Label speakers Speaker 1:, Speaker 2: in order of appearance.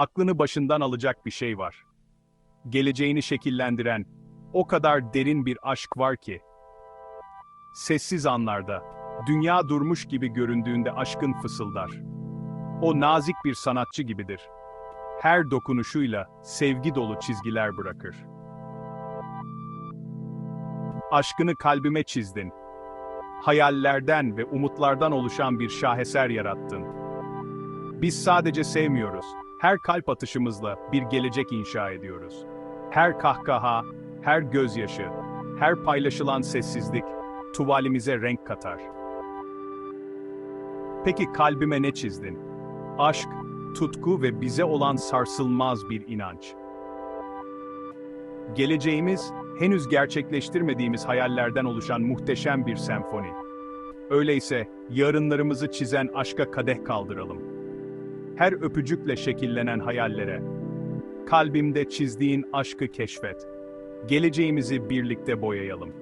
Speaker 1: aklını başından alacak bir şey var. Geleceğini şekillendiren o kadar derin bir aşk var ki. Sessiz anlarda, dünya durmuş gibi göründüğünde aşkın fısıldar. O nazik bir sanatçı gibidir. Her dokunuşuyla sevgi dolu çizgiler bırakır. Aşkını kalbime çizdin. Hayallerden ve umutlardan oluşan bir şaheser yarattın. Biz sadece sevmiyoruz. Her kalp atışımızla bir gelecek inşa ediyoruz. Her kahkaha, her gözyaşı, her paylaşılan sessizlik tuvalimize renk katar. Peki kalbime ne çizdin? Aşk, tutku ve bize olan sarsılmaz bir inanç. Geleceğimiz, henüz gerçekleştirmediğimiz hayallerden oluşan muhteşem bir senfoni. Öyleyse yarınlarımızı çizen aşka kadeh kaldıralım. Her öpücükle şekillenen hayallere, kalbimde çizdiğin aşkı keşfet. Geleceğimizi birlikte boyayalım.